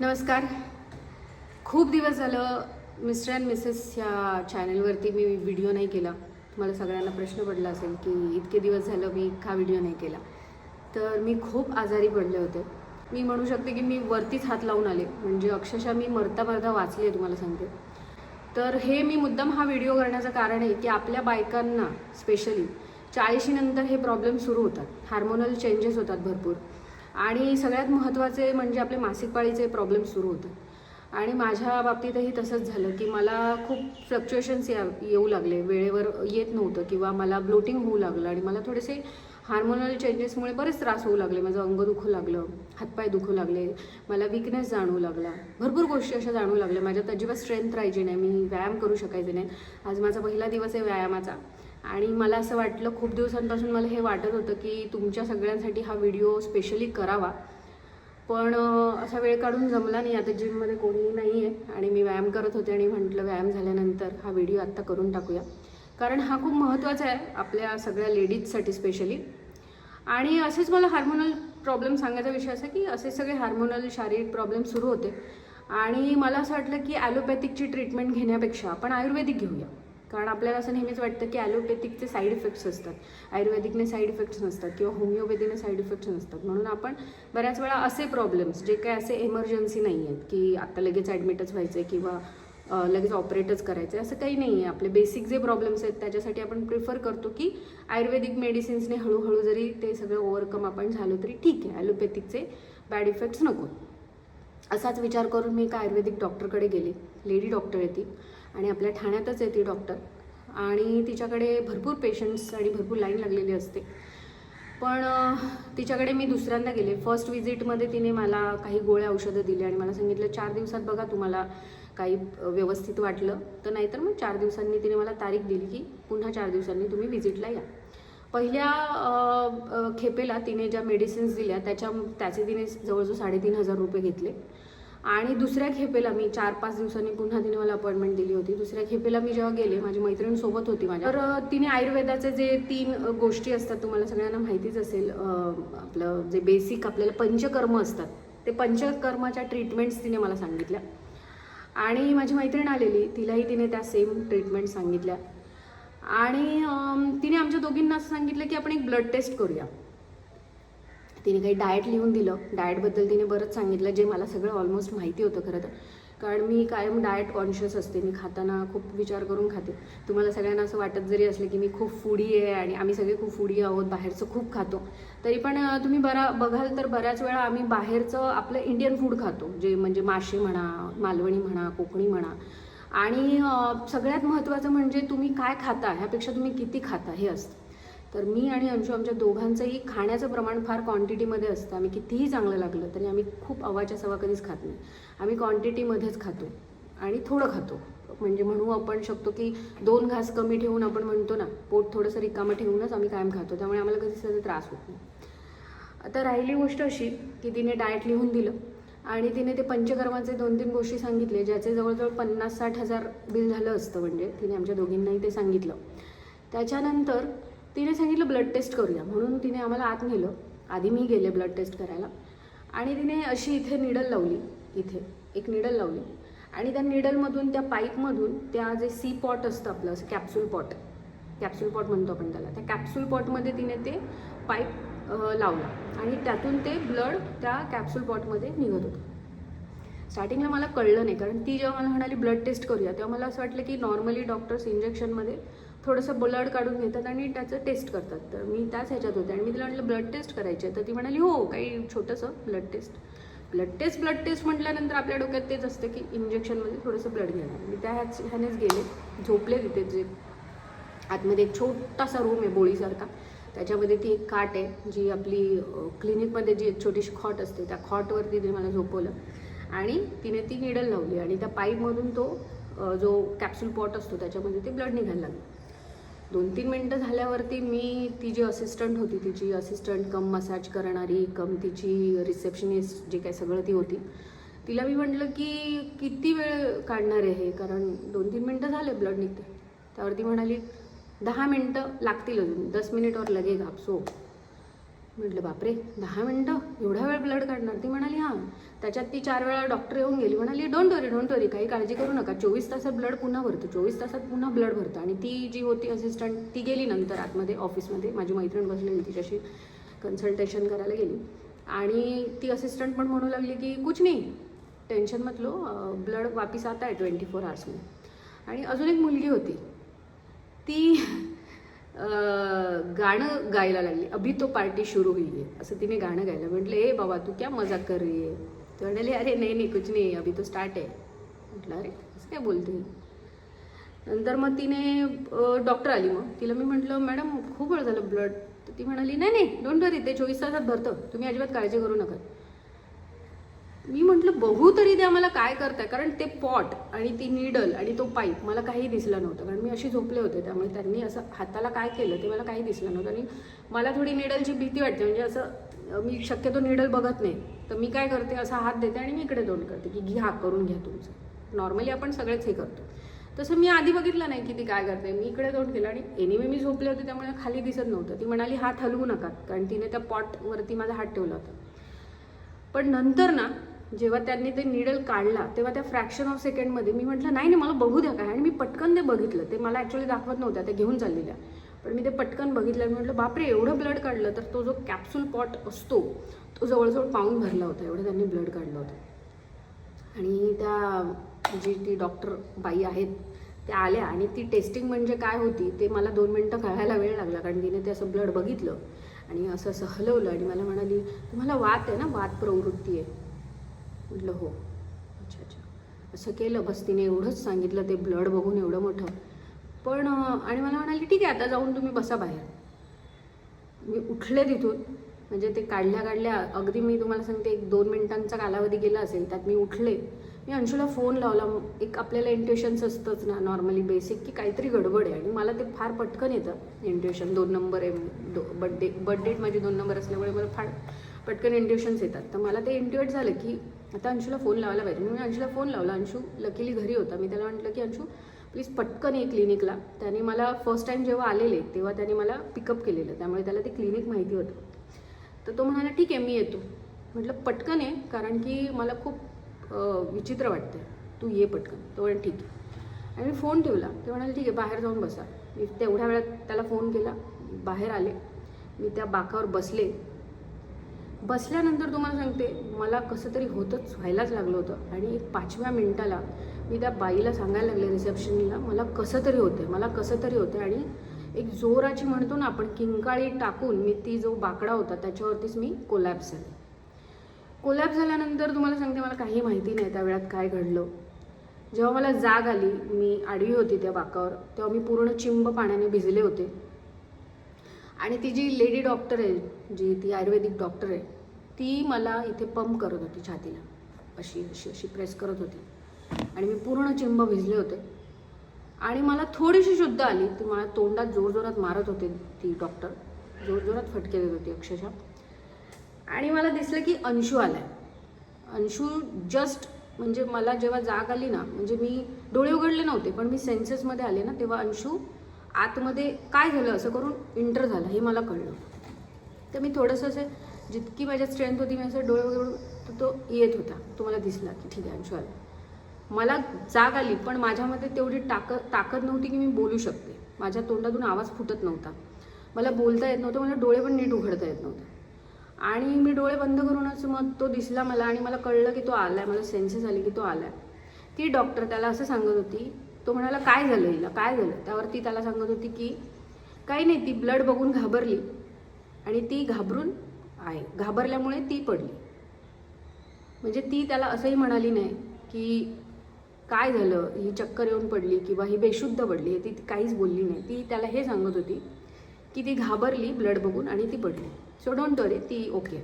नमस्कार. खूप दिवस झालं मिस्टर अँड मिसेस ह्या चॅनलवरती मी व्हिडिओ नाही केला. तुम्हाला सगळ्यांना प्रश्न पडला असेल की इतके दिवस झालं मी का व्हिडिओ नाही केला. तर मी खूप आजारी पडले होते. मी म्हणू शकते की मी वरतीच हात लावून आले. म्हणजे अक्षरशः मी मरता मरता वाचले आहे तुम्हाला सांगते. तर हे मी मुद्दाम हा व्हिडिओ करण्याचं कारण आहे की आपल्या बायकांना स्पेशली चाळीशीनंतर हे प्रॉब्लेम सुरू होतात. हार्मोनल चेंजेस होतात भरपूर. आणि सगळ्यात महत्त्वाचे म्हणजे आपले मासिक पाळीचे प्रॉब्लेम सुरू होतात. आणि माझ्या बाबतीतही तसंच झालं की मला खूप फ्लक्च्युएशन्स या येऊ लागले. वेळेवर येत नव्हतं किंवा मला ब्लोटिंग होऊ लागलं आणि मला थोडेसे हार्मोनल चेंजेसमुळे बरेच त्रास होऊ लागले. माझं अंग दुखू लागलं हातपाय दुखू लागले मला विकनेस जाणवू लागला. भरपूर गोष्टी अशा जाणवू लागल्या. माझ्यात अजिबात स्ट्रेंथ राहायची नाही. मी व्यायाम करू शकायचे नाही. आज माझा पहिला दिवस आहे व्यायामाचा. आणि मला असं वाटलं खूप दिवसांपासून मला हे वाटत होतं की तुमच्या सगळ्यांसाठी हा व्हिडिओ स्पेशली करावा. पण असा वेळ काढून जमला नाही. आता जिममध्ये कोणीही नाही आहे आणि मी व्यायाम करत होते आणि म्हटलं व्यायाम झाल्यानंतर हा व्हिडिओ आत्ता करून टाकूया. कारण हा खूप महत्त्वाचा आहे आपल्या सगळ्या लेडीजसाठी स्पेशली आणि असेच मला हार्मोनल प्रॉब्लेम सांगायचा विषय असा की असे सगळे हार्मोनल शारीरिक प्रॉब्लेम सुरू होते. आणि मला असं वाटलं की ॲलोपॅथिकची ट्रीटमेंट घेण्यापेक्षा आपण आयुर्वेदिक घेऊया. कारण आपल्याला असं नेहमीच वाटतं की ॲलोपॅथिकचे साईड इफेक्ट्स असतात. आयुर्वेदिकने साईड इफेक्ट्स नसतात किंवा होमिओपॅथीने साईड इफेक्ट्स नसतात. म्हणून आपण बऱ्याच वेळा असे प्रॉब्लेम्स जे काय असे एमर्जन्सी नाही आहेत की आत्ता लगेच ॲडमिटच व्हायचं आहे किंवा लगेच ऑपरेटच करायचं आहे असं काही नाही आहे. आपले बेसिक जे प्रॉब्लेम्स आहेत त्याच्यासाठी आपण प्रिफर करतो की आयुर्वेदिक मेडिसिन्सने हळूहळू जरी ते सगळं ओव्हरकम आपण झालो तरी ठीक आहे. ॲलोपॅथिकचे बॅड इफेक्ट्स नको. असाच विचार करून मी एका आयुर्वेदिक डॉक्टरकडे गेले. लेडी डॉक्टर आहे ती. आणि आपल्या ठाण्यातच आहे ती डॉक्टर आणि तिच्याकडे भरपूर पेशंट्स आणि भरपूर लाईन लागलेली असते. पण तिच्याकडे मी दुसऱ्यांदा गेले. फर्स्ट विजिटमध्ये तिने मला काही गोळ्या औषधं दिली आणि मला सांगितलं चार दिवसात बघा तुम्हाला काही व्यवस्थित वाटलं. तर नाहीतर मग चार दिवसांनी तिने मला तारीख दिली की पुन्हा चार दिवसांनी तुम्ही विजिटला या. पहिल्या खेपेला तिने ज्या मेडिसिन्स दिल्या त्याच्या त्याचे तिने जवळजवळ साडेतीन हजार रुपये घेतले. आणि दुसऱ्या खेपेला मी चार पाच दिवसांनी पुन्हा तिने मला अपॉइंटमेंट दिली होती. दुसऱ्या खेपेला मी जेव्हा गेले माझी मैत्रीण सोबत होती माझ्या. तर तिने आयुर्वेदाचे जे तीन गोष्टी असतात तुम्हाला सगळ्यांना माहितीच असेल आपलं जे बेसिक आपल्याला पंचकर्म असतात ते पंचकर्माच्या ट्रीटमेंट्स तिने मला सांगितल्या. आणि माझी मैत्रीण आलेली तिलाही तिने त्या सेम ट्रीटमेंट सांगितल्या. आणि तिने आमच्या दोघींना असं सांगितलं की आपण एक ब्लड टेस्ट करूया. तिने काही डाएट लिहून दिलं. डाएटबद्दल तिने बरंच सांगितलं जे मला सगळं ऑलमोस्ट माहिती होतं खरं तर. कारण मी कायम डाएट कॉन्शियस असते. मी खाताना खूप विचार करून खाते. तुम्हाला सगळ्यांना असं वाटत जरी असलं की मी खूप फूडी आहे आणि आम्ही सगळे खूप फूडी आहोत बाहेरचं खूप खातो. तरी पण तुम्ही बरा बघाल तर बऱ्याच वेळा आम्ही बाहेरचं आपलं इंडियन फूड खातो. जे म्हणजे मासे म्हणा मालवणी म्हणा कोकणी म्हणा. आणि सगळ्यात महत्त्वाचं म्हणजे तुम्ही काय खाता ह्यापेक्षा तुम्ही किती खाता हे असतं. तर मी आणि अंशू आमच्या दोघांचंही खाण्याचं प्रमाण फार क्वांटिटीमध्ये असतं. आम्ही कितीही चांगलं लागलं तरी आम्ही खूप अवाच्या सवा कधीच खात नाही. आम्ही क्वांटिटीमध्येच खातो आणि थोडं खातो. म्हणजे म्हणू आपण शकतो की दोन घास कमी ठेवून आपण म्हणतो ना पोट थोडंसं रिकामं ठेवूनच आम्ही कायम खातो. त्यामुळे आम्हाला कधीच त्याचा त्रास होत नाही. आता राहिली गोष्ट अशी की तिने डाएट लिहून दिलं आणि तिने ते पंचकर्माचे दोन तीन गोष्टी सांगितले ज्याचे जवळजवळ पन्नास साठ हजार बिल झालं असतं. म्हणजे तिने आमच्या दोघींनाही ते सांगितलं. त्याच्यानंतर तिने सांगितलं ब्लड टेस्ट करूया. म्हणून तिने आम्हाला आत नेलं. आधी मी गेले ब्लड टेस्ट करायला. आणि तिने अशी इथे निडल लावली इथे. एक निडल लावली. आणि त्या निडलमधून त्या पाईपमधून त्या जे सी पॉट असतं आपलं असं कॅप्सूल पॉट. कॅप्सूल पॉट म्हणतो आपण त्याला. त्या कॅप्सूल पॉटमध्ये तिने ते पाईप लावला. आणि त्यातून ते ब्लड त्या कॅप्सूल पॉटमध्ये निघत होतं. स्टार्टिंगला मला कळलं नाही कारण ती जेव्हा मला म्हणाली ब्लड टेस्ट करूया तेव्हा मला असं वाटलं की नॉर्मली डॉक्टर्स इंजेक्शनमध्ये थोडंसं ब्लड काढून घेतात आणि त्याचं टेस्ट करतात. तर मी त्याच ह्याच्यात होते. आणि मी तिला म्हटलं ब्लड टेस्ट करायची आहे तर ती म्हणाली हो काही छोटंसं blood test blood test blood test म्हटल्यानंतर आपल्या डोक्यात तेच असतं की इंजेक्शनमध्ये थोडंसं ब्लड घेणार मी त्या ह्याच ह्यानेच गेले. झोपले तिथे जे आतमध्ये एक छोटासा रूम आहे बोळीसारखा. त्याच्यामध्ये ती एक काट आहे जी आपली क्लिनिकमध्ये जी एक छोटीशी खॉट असते त्या खॉटवरती तिने मला झोपवलं. आणि तिने ती निडल लावली. आणि त्या पाईपमधून तो जो कॅप्सूल पॉट असतो त्याच्यामध्ये ते ब्लड निघायला लागलं. दोन तीन मिनटं झाल्यावरती मी ती जी असिस्टंट होती तिची असिस्टंट कम मसाज करणारी कम तिची रिसेप्शनिस्ट जे काय सगळं ती होती तिला मी म्हटलं की किती वेळ काढणार आहे हे? कारण दोन तीन मिनटं झाले ब्लड निघते त्यावरती म्हणाली दहा मिनटं लागतील अजून. दस मिनिट और लगेगा सो. म्हटलं बापरे दहा मिनटं? एवढा वेळ ब्लड काढणार? ती म्हणाली हां. त्याच्यात ती चार वेळा डॉक्टर येऊन गेली म्हणाली डोंट वरी डोंट वरी काही काळजी करू नका. चोवीस तासात ब्लड पुन्हा भरतं चोवीस तासात पुन्हा ब्लड भरतं. आणि ती जी होती असिस्टंट ती गेली नंतर आतमध्ये ऑफिसमध्ये माझी मैत्रीण बसलेली तिच्याशी कन्सल्टेशन करायला गेली. आणि ती असिस्टंट पण म्हणू लागली की कुछ नाही टेन्शन मत ब्लड वापिस आता आहे ट्वेंटी फोर आवर्समध्ये आणि अजून एक मुलगी होती. ती गाणं गायला लागली. अभी तो पार्टी सुरू होईल असं तिने गाणं गायलं. म्हटलं ए बाबा तू क्या मजाक कर रही आहे ते म्हणाले अरे नाही नाही कुछ नाही अभी तो स्टार्ट आहे म्हटलं अरे असं काय बोलते नंतर मग तिने डॉक्टर आली मग. तिला मी म्हटलं मॅडम खूप वेळ झालं ब्लड तर ती म्हणाली नाही नाही डोंट वरी ते चोवीस तासात भरतं. तुम्ही अजिबात काळजी करू नका. मी म्हटलं बघू तरी ते आम्हाला काय करताय. कारण ते पॉट आणि ती नीडल आणि तो पाईप मला काही दिसलं नव्हतं. कारण मी अशी झोपले होते त्यामुळे त्यांनी असं हाताला काय केलं ते मला काही दिसलं नव्हतं. आणि मला थोडी निडलची भीती वाटते. म्हणजे असं मी शक्यतो निडल बघत नाही. तर मी काय करते असा हात देते आणि मी इकडे तोंड करते की घ्या करून घ्या तुमचं. नॉर्मली आपण सगळेच हे करतो. तसं मी आधी बघितलं नाही की ती काय करते. मी इकडे तोंड केलं आणि एनिवे मी झोपले होते त्यामुळे खाली दिसत नव्हतं. ती म्हणाली हात हलवू नका. कारण तिने त्या पॉटवरती माझा हात ठेवला होता. पण नंतर ना जेव्हा त्यांनी ते निडल काढला तेव्हा त्या फ्रॅक्शन ऑफ सेकंडमध्ये मी म्हटलं नाही नाही मला बघू द्या काय. आणि मी पटकन ते बघितलं. ते मला ॲक्च्युली दाखवत नव्हत्या ते घेऊन चाललेल्या. पण मी ते पटकन बघितलं आणि म्हटलं बापरे एवढं ब्लड काढलं तर तो जो कॅप्सूल पॉट असतो तो जवळजवळ पाऊन भरला होता. एवढं त्यांनी ब्लड काढलं होतं. आणि त्या जी ती डॉक्टर बाई आहेत त्या आल्या आणि ती टेस्टिंग म्हणजे काय होती ते मला दोन मिनटं कळायला वेळ लागला कारण तिने ते असं ब्लड बघितलं आणि असं असं हलवलं आणि मला म्हणाली तुम्हाला वात आहे ना? वात प्रवृत्ती आहे. म्हटलं हो. अच्छा अच्छा. असं केलं बस तिने एवढंच सांगितलं ते ब्लड बघून एवढं मोठं. पण आणि मला म्हणाली ठीक आहे आता जाऊन तुम्ही बसा बाहेर. मी उठले तिथून. म्हणजे ते काढल्या काढल्या अगदी मी तुम्हाला सांगते एक दोन मिनिटांचा कालावधी गेला असेल त्यात मी उठले. मी अंशूला फोन लावला. एक आपल्याला इंट्युशन्स असतंच ना नॉर्मली बेसिक की काहीतरी गडबड आहे. आणि मला ते फार पटकन येतं इंट्युशन दोन नंबर आहे दो बड्डे बड्डेट माझी दोन नंबर असल्यामुळे मला फार पटकन इंट्युशन्स येतात. तर मला ते इंट्युएट झालं की आता अंशूला फोन लावायला पाहिजे. मी अंशूला फोन लावला. अंशू लकीली घरी होता. मी त्याला म्हटलं की अंशू प्लीज पटकन ये क्लिनिकला त्याने मला फर्स्ट टाईम जेव्हा आलेले तेव्हा त्याने मला पिकअप केलेलं. त्यामुळे त्याला ते क्लिनिक माहिती होतं. तर तो म्हणाला ठीक आहे मी येतो. म्हटलं पटकन आहे कारण की मला खूप विचित्र वाटतं तू ये पटकन. तो म्हणाल ठीक आहे. आणि मी फोन ठेवला. ते म्हणाले ठीक आहे बाहेर जाऊन बसा. मी तेवढ्या वेळात त्याला फोन केला. बाहेर आले. मी त्या बाकावर बसले. बसल्यानंतर तुम्हाला सांगते मला कसं तरी होतंच व्हायलाच लागलं होतं. आणि एक पाचव्या मिनिटाला मी त्या बाईला सांगायला लागले रिसेप्शनला मला कसं तरी होतं मला कसं तरी होतं आणि एक जोराची म्हणतो ना आपण किंकाळी टाकून मी ती जो बाकडा होता त्याच्यावरतीच मी कोलॅप्स झाले. कोलॅप्स झाल्यानंतर तुम्हाला सांगते मला काही माहिती नाही त्या वेळात काय घडलं. जेव्हा मला जाग आली मी आडवी होती त्या बाकावर तेव्हा मी पूर्ण चिंब पाण्याने भिजले होते. आणि ती जी लेडी डॉक्टर आहे जी ती आयुर्वेदिक डॉक्टर आहे ती मला इथे पंप करत होती छातीला. अशी अशी अशी प्रेस करत होती. आणि मी पूर्ण चिंब भिजले होते. आणि मला थोडीशी शुद्ध आली. ती मला तोंडात जोरजोरात मारत होते ती डॉक्टर. जोरजोरात फटके देत होती अक्षरशः. आणि मला दिसलं की अंशू आलाय. अंशू जस्ट म्हणजे मला जेव्हा जाग आली ना म्हणजे मी डोळे उघडले नव्हते पण मी सेन्सेसमध्ये आले ना तेव्हा अंशू आतमध्ये काय झालं असं करून इंटर झालं हे मला कळलं. तर मी थोडंसं असं जितकी माझ्या स्ट्रेंथ होती मी असं डोळे वगैरे तर तो येत होता. तो मला दिसला की ठीक आहे शुअर मला जाग आली पण माझ्यामध्ये तेवढी टाक ताकद नव्हती की मी बोलू शकते. माझ्या तोंडातून आवाज फुटत नव्हता. मला बोलता येत नव्हतं मला डोळे पण नीट उघडता येत नव्हते. आणि मी डोळे बंद करूनच मग तो दिसला मला आणि मला कळलं की तो आला आहे मला सेन्सेस आली की तो आला आहे ती डॉक्टर त्याला असं सांगत होती तो म्हणाला काय झालं हिला? काय झालं? त्यावरती त्याला सांगत होती की काही नाही ती ब्लड बघून घाबरली आणि ती घाबरून आहे. घाबरल्यामुळे ती पडली. म्हणजे ती त्याला असंही म्हणाली नाही की काय झालं? ही चक्कर येऊन पडली किंवा ही बेशुद्ध पडली ती काहीच बोलली नाही. ती त्याला हे सांगत होती की ती घाबरली ब्लड बघून आणि ती पडली. सो डोंट वरी ती ओके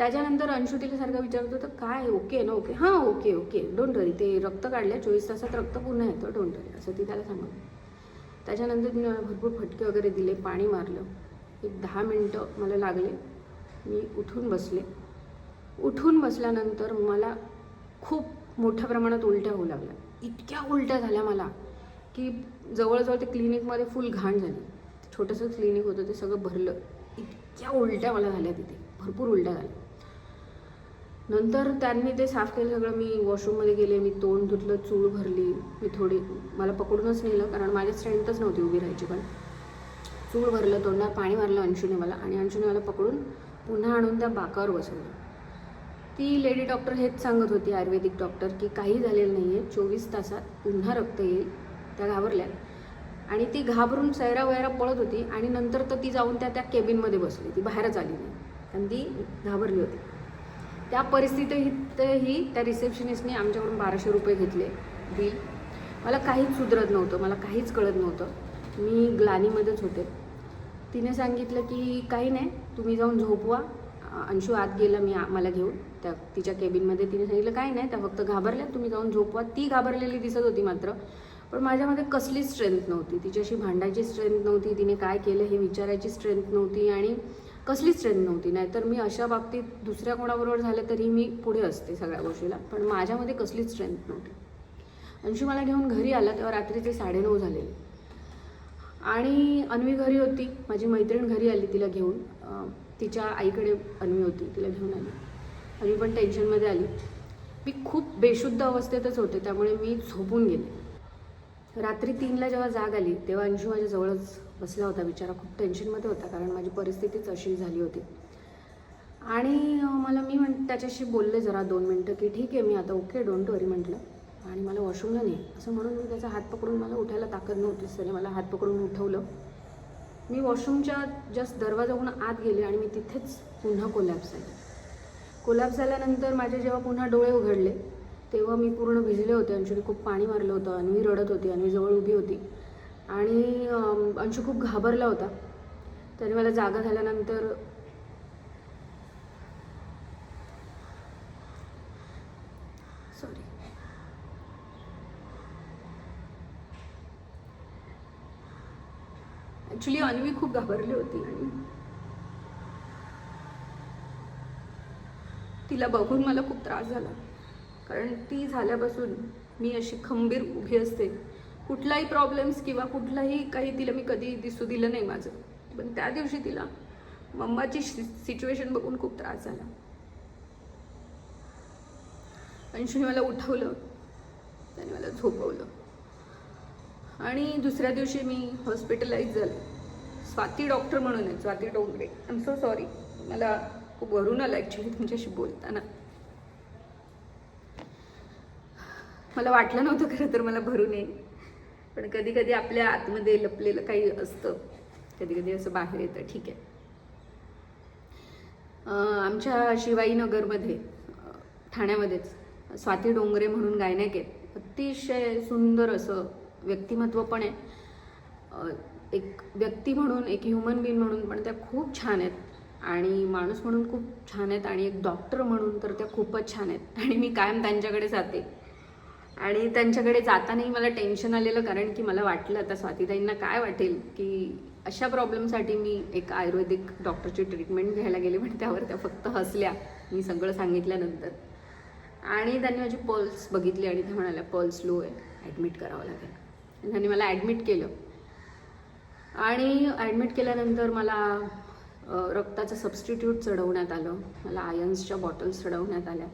त्याच्यानंतर अंशू तिला सारखं तर काय? ओके ना ओके. हां ओके ओके. डोंट वरी ते रक्त काढले चोवीस तासात रक्त पुन्हा येतं. डोंट वरी असं ती त्याला सांगत त्याच्यानंतर मला भरपूर फटके वगैरे दिले पाणी मारलं. एक दहा मिनटं मला लागले. मी उठून बसले. उठून बसल्यानंतर मला खूप मोठ्या प्रमाणात उलट्या होऊ लागल्या. इतक्या उलट्या झाल्या मला की जवळजवळ ते क्लिनिकमध्ये फुल घाण झाली. छोटंसं क्लिनिक होतं ते सगळं भरलं. इतक्या उलट्या मला झाल्या तिथे. भरपूर उलट्या झाल्या. नंतर त्यांनी ते साफ केलं सगळं मी वॉशरूममध्ये गेले मी तोंड धुतलं चूळ भरली मी थोडी मला पकडूनच नेलं कारण माझी स्ट्रेंथच नव्हती उभी राहायची पण. चूळ भरलं तोंडात पाणी मारलं अंशुने मला आणि अंशुने मला पकडून पुन्हा आणून त्या बाकावर बसवलं. ती लेडी डॉक्टर हेच सांगत होती आयुर्वेदिक डॉक्टर की काही झालेलं नाही आहे चोवीस तासात पुन्हा रक्त येईल त्या घाबरल्या आणि ती घाबरून सैरा वैरा पळत होती आणि नंतर तर ती जाऊन त्या त्या केबिनमध्ये बसली ती बाहेरच आली नाही. कारण ती घाबरली होती. त्या परिस्थितीतही त्या रिसेप्शनिस्टने आमच्याकडून बाराशे रुपये घेतले बिल. मला काहीच सुधरत नव्हतं मला काहीच कळत नव्हतं. मी ग्लानीमध्येच होते. तिने सांगितलं की काही नाही तुम्ही जाऊन झोपवा. अंशू आत गेला मी मला घेऊन. त्या तिच्या केबिनमध्ये तिने सांगितलं काही नाही त्या फक्त घाबरल्या तुम्ही जाऊन झोपवा. ती घाबरलेली दिसत होती मात्र. पण माझ्यामध्ये कसलीच स्ट्रेंथ नव्हती. तिच्याशी भांडायची स्ट्रेंथ नव्हती. तिने काय केलं हे विचारायची स्ट्रेंथ नव्हती. आणि कसलीच स्ट्रेंथ नव्हती. नाहीतर मी अशा बाबतीत दुसऱ्या कोणाबरोबर झालं तरी मी पुढे असते सगळ्या गोष्टीला. पण माझ्यामध्ये कसलीच स्ट्रेंथ नव्हती. अंशू मला घेऊन घरी आला तेव्हा रात्रीचे साडेनऊ झालेले. आणि अन्वी घरी होती. माझी मैत्रीण घरी आली तिला घेऊन. तिच्या आईकडे अन्वी होती तिला घेऊन आली. अन्वी पण टेन्शनमध्ये आली. मी खूप बेशुद्ध अवस्थेतच होते त्यामुळे मी झोपून गेले. रात्री तीनला जेव्हा जाग आली तेव्हा अंशू माझ्याजवळच बसला होता बिचारा खूप टेन्शनमध्ये होता कारण माझी परिस्थितीच अशी झाली होती. आणि मला मी म्हण त्याच्याशी बोलले जरा दोन मिनटं की ठीक आहे मी आता ओके डोंट वरी म्हटलं. आणि मला वॉशरूमला नाही असं म्हणून मी त्याचा हात पकडून मला उठायला ताकद नव्हतीच त्याने मला हात पकडून उठवलं. मी वॉशरूमच्या जस्ट दरवाजाहून आत गेले आणि मी तिथेच पुन्हा कोलॅप्स झाले. कोलॅप्स झाल्यानंतर माझे जेव्हा पुन्हा डोळे उघडले तेव्हा मी पूर्ण भिजले होते. आणि खूप पाणी मारलं होतं. आणि मी रडत होती. आणि जवळ उभी होती. आणि अंशू खूप घाबरला होता. त्याने मला जागा झाल्यानंतर सॉरी ॲक्च्युली अन्वी खूप घाबरली होती आणि तिला बघून मला खूप त्रास झाला. कारण ती झाल्यापासून मी अशी खंबीर उभी असते. कुठलाही प्रॉब्लेम्स किंवा कुठलाही काही तिला मी कधी दिसू दिलं नाही माझं. पण त्या दिवशी तिला मम्माची सिच्युएशन बघून खूप त्रास झाला. अंशुने मला उठवलं त्याने मला झोपवलं. आणि दुसऱ्या दिवशी मी हॉस्पिटलाइज झाले. स्वाती डॉक्टर म्हणून आहे Swati Dongre. I am so sorry मला खूप वरून आलं ॲक्च्युली तुमच्याशी बोलताना. मला वाटलं नव्हतं खरं तर मला भरून येईल. पण कधी कधी आपल्या आतमध्ये लपलेलं काही असतं. कधी कधी असं बाहेर येतं. ठीक आहे. आमच्या शिवाईनगरमध्ये ठाण्यामध्येच स्वाती डोंगरे म्हणून गायनायक आहेत. अतिशय सुंदर असं व्यक्तिमत्व पण आहे. एक व्यक्ती म्हणून एक ह्युमन बीन म्हणून पण त्या खूप छान आहेत. आणि माणूस म्हणून खूप छान आहेत. आणि एक डॉक्टर म्हणून तर त्या खूपच छान आहेत. आणि मी कायम त्यांच्याकडे जाते. आणि त्यांच्याकडे जातानाही मला टेन्शन आलेलं कारण की मला वाटलं आता स्वातीताईंना काय वाटेल की अशा प्रॉब्लेमसाठी मी एक आयुर्वेदिक डॉक्टरची ट्रीटमेंट घ्यायला गेले पण त्यावर त्या फक्त हसल्या मी सगळं सांगितल्यानंतर. आणि त्यांनी माझी पल्स बघितली आणि त्या म्हणाल्या पल्स लो आहे ॲडमिट करावं लागेल. आणि त्यांनी मला ॲडमिट केलं. आणि ॲडमिट केल्यानंतर मला रक्ताचं सबस्टिट्यूट चढवण्यात आलं. मला आयन्सच्या बॉटल्स चढवण्यात आल्या.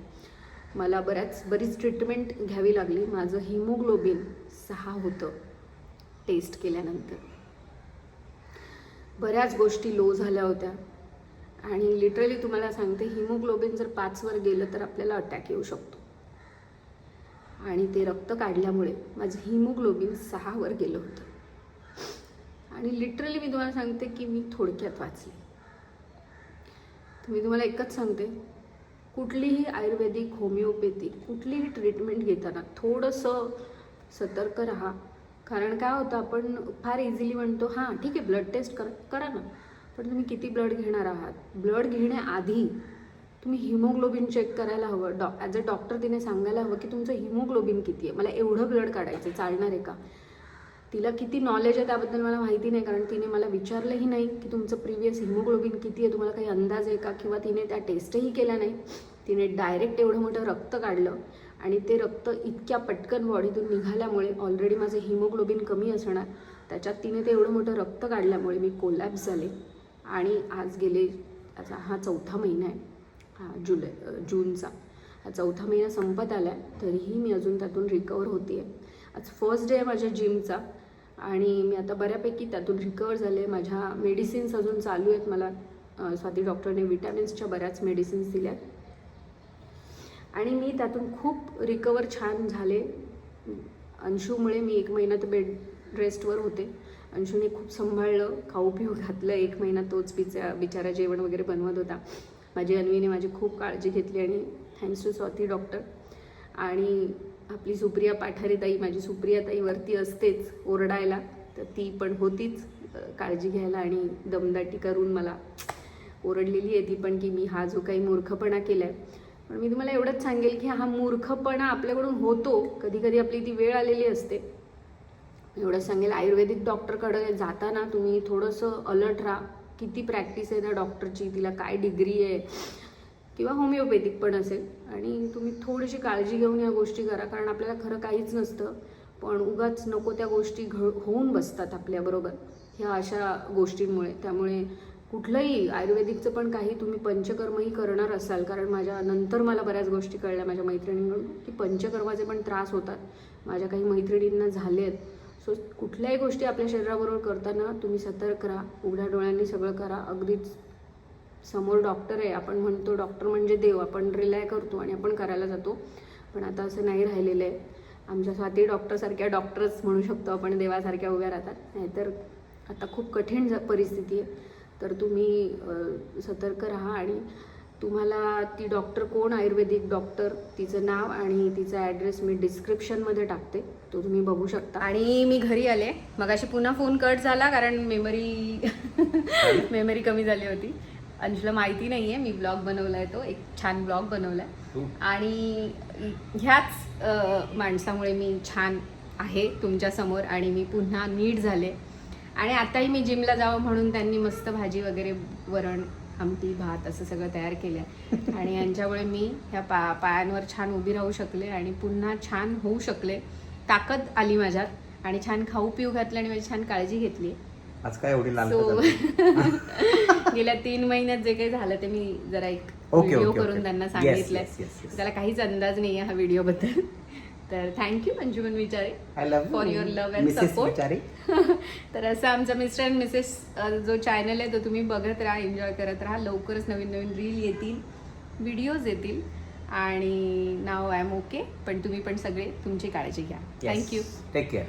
मला बऱ्याच बरीच ट्रीटमेंट घ्यावी लागली. माझं हिमोग्लोबिन सहा होतं टेस्ट केल्यानंतर. बऱ्याच गोष्टी लो झाल्या होत्या. आणि लिटरली तुम्हाला सांगते हिमोग्लोबिन जर पाचवर गेलं तर आपल्याला अटॅक येऊ शकतो. आणि ते रक्त काढल्यामुळे माझं हिमोग्लोबिन सहावर गेलं होतं. आणि लिटरली मी तुम्हाला सांगते की मी थोडक्यात वाचले. तर मी तुम्हाला एकच सांगते कुठलीही आयुर्वेदिक होमिओपॅथी कुठलीही ट्रीटमेंट घेताना थोडंसं सतर्क राहा. कारण काय होतं आपण फार इझिली म्हणतो हां ठीक आहे ब्लड टेस्ट कर करा ना. पण तुम्ही किती ब्लड घेणार आहात? ब्लड घेण्याआधी तुम्ही हिमोग्लोबिन चेक करायला हवं. डॉ ॲज अ डॉक्टर तिने सांगायला हवं की तुमचं हिमोग्लोबिन किती आहे? मला एवढं ब्लड काढायचं चालणार आहे का? तिला किती नॉलेज आहे त्याबद्दल मला माहिती नाही कारण तिने मला विचारलंही नाही की तुमचं प्रिव्हियस हिमोग्लोबिन किती आहे तुम्हाला काही अंदाज आहे का? किंवा तिने त्या टेस्टही केल्या नाही. तिने डायरेक्ट एवढं मोठं रक्त काढलं आणि ते रक्त इतक्या पटकन बॉडीतून निघाल्यामुळे ऑलरेडी माझं हिमोग्लोबिन कमी असणार. त्याच्यात तिने ते एवढं मोठं रक्त काढल्यामुळे मी कोलॅप्स झाले. आणि आज गेले आता हा चौथा महिना आहे हा जुलै जूनचा. हा चौथा महिना संपत आला आहे तरीही मी अजून त्यातून रिकवर होते आहे आज फर्स्ट डे आहे माझ्या जिमचा आणि मी आता बऱ्यापैकी त्यातून रिकवर झाले. माझ्या मेडिसिन्स अजून चालू आहेत. मला स्वाती डॉक्टरने विटॅमिन्सच्या बऱ्याच मेडिसिन्स दिल्या आणि मी त्यातून खूप रिकवर छान झाले. अंशूमुळे मी एक महिना तर बेड रेस्टवर होते. अंशूने खूप सांभाळलं. खाऊ पिऊ घातलं. एक महिना तोच बिचा बिचारा जेवण वगैरे बनवत होता. माझी अन्वीने माझी खूप काळजी घेतली आणि थँक्स टू स्वाती डॉक्टर आणि आपली सुप्रिया पाठारे ताई माझी सुप्रिया ताई वरती असतेच ओरडायला तर ती पण होतीच काळजी घ्यायला आणि दमदाटी करून मला ओरडलेली आहे ती पण की मी हा जो काही मूर्खपणा केला आहे पण मी तुम्हाला एवढंच सांगेल की हा मूर्खपणा आपल्याकडून होतो कधी कधी आपली ती वेळ आलेली असते. एवढं सांगेल आयुर्वेदिक डॉक्टरकडे जाताना तुम्ही थोडंसं अलर्ट राहा किती प्रॅक्टिस आहे त्या डॉक्टरची तिला काय डिग्री आहे किंवा होमिओपॅथिक पण असेल. आणि तुम्ही थोडीशी काळजी घेऊन या गोष्टी करा कारण आपल्याला खरं काहीच नसतं. पण उगाच नको त्या गोष्टी घ होऊन बसतात आपल्याबरोबर ह्या अशा गोष्टींमुळे. त्यामुळे कुठलंही आयुर्वेदिकचं पण काही तुम्ही पंचकर्मही करणार असाल कारण माझ्या नंतर मला बऱ्याच गोष्टी कळल्या माझ्या मैत्रिणींकडून की पंचकर्माचे पण त्रास होतात. माझ्या काही मैत्रिणींना झाले आहेत. सो कुठल्याही गोष्टी आपल्या शरीराबरोबर करताना तुम्ही सतर्क राहा उघड्या डोळ्यांनी सगळं करा अगदीच समोर डॉक्टर आहे. आपण म्हणतो डॉक्टर म्हणजे देव. आपण रिलाय करतो आणि आपण करायला जातो. पण आता असं नाही राहिलेलं आहे. आमच्या स्वाती डॉक्टरसारख्या डॉक्टर्स म्हणू शकतो आपण देवासारख्या उभ्या राहतात. नाहीतर आता खूप कठीण ज- परिस्थिती आहे. तर तुम्ही सतर्क राहा आणि तुम्हाला ती डॉक्टर कोण? आयुर्वेदिक डॉक्टर. तिचं नाव आणि तिचा ॲड्रेस मी डिस्क्रिप्शनमध्ये टाकते. तो तुम्ही बघू शकता. आणि मी घरी आले. मगाशी पुन्हा फोन कट झाला कारण मेमरी मेमरी कमी झाली होती. अंशला माहिती नाही आहे मी ब्लॉग बनवला आहे तो एक छान ब्लॉग बनवला आहे आणि ह्याच माणसामुळे मी छान आहे तुमच्यासमोर आणि मी पुन्हा नीट झाले. आणि आताही मी जिमला जावं म्हणून त्यांनी मस्त भाजी वगैरे वरण आमटी भात असं सगळं तयार केलं आहे आणि यांच्यामुळे मी ह्या पा पायांवर छान उभी राहू शकले आणि पुन्हा छान होऊ शकले. ताकद आली माझ्यात आणि छान खाऊ पिऊ घातलं आणि माझी छान काळजी घेतली. आज काय एवढी? गेल्या तीन महिन्यात जे काही झालं ते मी जरा एक ओके, व्हिडिओ ओके, करून ओके. त्यांना Yes, सांगितलंय yes, yes, yes. त्याला काहीच अंदाज नाही आहे हा व्हिडिओ बद्दल तर thank you Anjuman Vichare love you. For your love and. Support Vichare. तर असं आमचा मिस्टर अँड मिसेस जो चॅनल आहे तो तुम्ही बघत राहा एन्जॉय करत राहा लवकरच नवीन नवीन रील येतील व्हिडिओज येतील आणि नाव आय एम ओके पण तुम्ही पण सगळे तुमची काळजी घ्या. Thank you Take care.